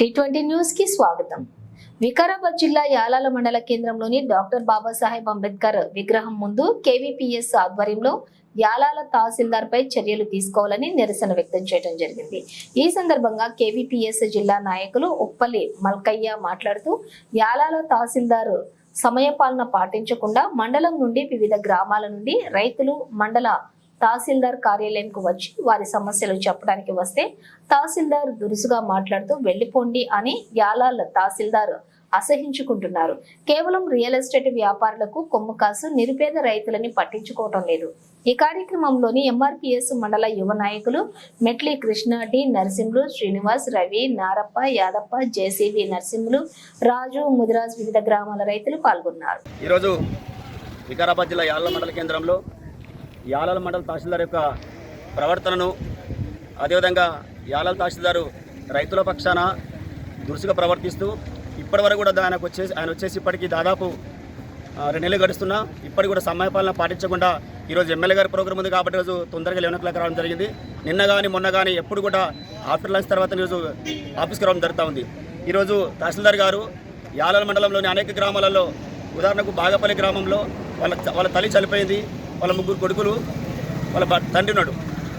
T twenty న్యూస్కి స్వాగతం. వికారాబాద్ జిల్లా యాలాల మండల కేంద్రంలోని డాక్టర్ బాబాసాహెబ్ అంబేద్కర్ విగ్రహం ముందు కేవీపీఎస్ ఆధ్వర్యంలో యాలాల తహసీల్దార్ పై చర్యలు తీసుకోవాలని నిరసన వ్యక్తం చేయడం జరిగింది. ఈ సందర్భంగా కేవీపీఎస్ జిల్లా నాయకులు ఉప్పల్లి మల్కయ్య మాట్లాడుతూ యాలాల తహసీల్దార్ సమయపాలన పాటించకుండా మండలం నుండి వివిధ గ్రామాల నుండి రైతులు మండల తహసీల్దార్ కార్యాలయంకు వచ్చి వారి సమస్యలు చెప్పడానికి వస్తే తహసీల్దార్ దురుసుగా మాట్లాడుతూ వెళ్ళిపోండి అని యాలాల తహసీల్దార్ అసహించుకుంటున్నారు. కేవలం రియల్ ఎస్టేట్ వ్యాపారులకు కొమ్ము కాసు నిరుపేద రైతులని పట్టించుకోవటం లేదు. ఈ కార్యక్రమంలోని ఎంఆర్పిఎస్ మండల యువ నాయకులు మెట్లి కృష్ణ డి నరసింహులు శ్రీనివాస్ రవి నారప్ప యాదప్ప జేసీబీ నరసింహులు రాజు ముదిరాజ్ వివిధ గ్రామాల రైతులు పాల్గొన్నారు. ఈరోజు వికారాబాద్ జిల్లా యాళ్ళ మండల కేంద్రంలో యాలల మండల తహసీల్దార్ యొక్క ప్రవర్తనను అదేవిధంగా యాలల తహసీల్దారు రైతుల పక్షాన దురుసుగా ప్రవర్తిస్తూ ఇప్పటివరకు కూడా ఆయనకు వచ్చేసి ఆయన వచ్చేసి ఇప్పటికీ దాదాపు రెండు నెలలు గడుస్తున్నా ఇప్పటికి కూడా సమయపాలన పాటించకుండా ఈరోజు ఎమ్మెల్యే గారి ప్రోగ్రాం ఉంది కాబట్టి రోజు తొందరగా లెవెన్ ఓ క్లాక్ రావడం జరిగింది. నిన్న కానీ మొన్న కానీ ఎప్పుడు కూడా ఆఫ్టర్ లంచ్ తర్వాత ఈరోజు ఆఫీస్కి రావడం జరుగుతూ ఉంది. ఈరోజు తహసీల్దార్ గారు యాలల మండలంలోని అనేక గ్రామాలలో ఉదాహరణకు బాగపల్లి గ్రామంలో వాళ్ళ వాళ్ళ తల్లి చనిపోయింది. వాళ్ళ ముగ్గురు కొడుకులు వాళ్ళ తండ్రి ఉన్నాడు.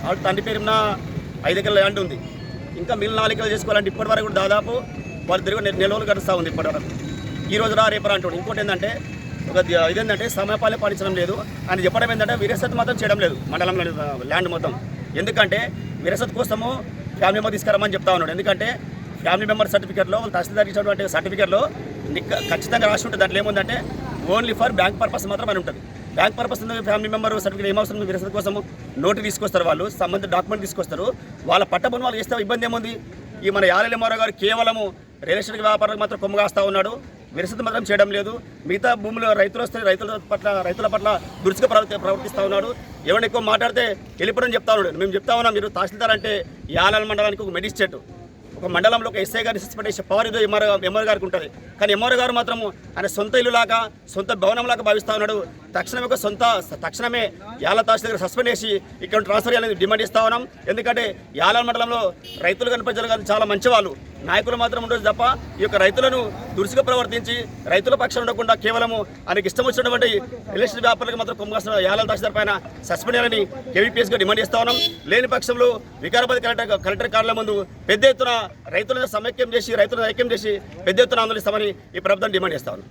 వాళ్ళ తండ్రి పేరున ఐదు ఎకరాల ల్యాండ్ ఉంది. ఇంకా మిగిలిన నాలుగు ఎకరాలు చేసుకోవాలంటే ఇప్పటి వరకు కూడా దాదాపు వాళ్ళు తిరిగి నె- నెల రోజులు గడుస్తూ ఉంది ఇప్పటి వరకు. ఈ రోజు రా రేపు రా అంటాడు. ఇంకోటి ఏంటంటే ఒక ఇదేంటంటే సమయపాలే పాటించడం లేదు. ఆయన చెప్పడం ఏంటంటే విరసత్ మాత్రం చేయడం లేదు. మండలంలో ల్యాండ్ మొత్తం. ఎందుకంటే విరసత్ కోసము ఫ్యామిలీ మెంబర్ తీసుకురమ్మని చెప్తా ఉన్నాడు. ఎందుకంటే ఫ్యామిలీ మెంబర్ సర్టిఫికేట్లో వాళ్ళు తహసీల్దార్ ఇచ్చినటువంటి సర్టిఫికేట్లో నిక్క- ఖచ్చితంగా రాసి ఉంటుంది. దాంట్లో ఏముందంటే ఓన్లీ ఫర్ బ్యాంక్ పర్పస్ మాత్రం అని ఉంటుంది. Bank purpose family member certificate ఏమవసరం విరసన కోసం నోటు తీసుకొస్తారు వాళ్ళు సంబంధిత డాక్యుమెంట్ తీసుకొస్తారు. వాళ్ళ పట్టబొని వాళ్ళు చేస్తే ఇబ్బంది ఏముంది? ఈ మన యాలెల గారు కేవలము రియల్ ఎస్టేట్ వ్యాపారాలకు మాత్రం కొమ్ము ఉన్నాడు. విరసత మాత్రం చేయడం లేదు. మిగతా భూములు రైతులు వస్తే రైతుల పట్ల రైతుల పట్ల దురుసుగా ప్రవర్తి ప్రవర్తిస్తూ ఉన్నాడు. ఎవరిని ఎక్కువ మాట్లాడితే వెళ్ళిపోవడం చెప్తా ఉన్నాడు. మేము చెప్తా ఉన్నాం మీరు తహసీల్దార్ అంటే యాలాల మండలానికి ఒక మెజిస్ట్రేట్. ఒక మండలంలో ఒక ఎస్ఐ గారిని సస్పెండ్ చేసే పవర్ ఏదో ఎంఆర్ ఎంఆర్ గారికి ఉంటుంది. కానీ ఎంఆర్ గారు మాత్రము ఆయన సొంత ఇల్లులాగా సొంత భవనంలాగా భావిస్తూ ఉన్నాడు. తక్షణమే ఒక సొంత తక్షణమే యాల తహసీల్దార్ సస్పెండ్ చేసి ఇక్కడ ట్రాన్స్ఫర్ చేయాలని డిమాండ్ ఇస్తా ఉన్నాం. ఎందుకంటే యాల మండలంలో రైతులు కానీ ప్రజలు కానీ చాలా మంచివాళ్ళు. నాయకులు మాత్రం ఉండదు తప్ప ఈ యొక్క రైతులను దురుసుగా ప్రవర్తించి రైతుల పక్షం ఉండకుండా కేవలము ఆయనకి ఇష్టం వచ్చినటువంటి ఎలక్షన్ వ్యాపారులకు మాత్రం కొమ్మగాసిన యాల తహసీల్దార్ పైన సస్పెండ్ చేయాలని కేవీపీఎస్గా డిమాండ్ చేస్తా ఉన్నాం. లేని పక్షంలో వికారాబాద్ కలెక్టర్ కలెక్టర్ కార్యాలయం ముందు పెద్ద ఎత్తున రైతులను సమైక్యం చేసి రైతులను ఐక్యం చేసి పెద్ద ఎత్తున ఆందోళిస్తామని ఈ ప్రభుత్వం డిమాండ్ చేస్తా ఉన్నాం.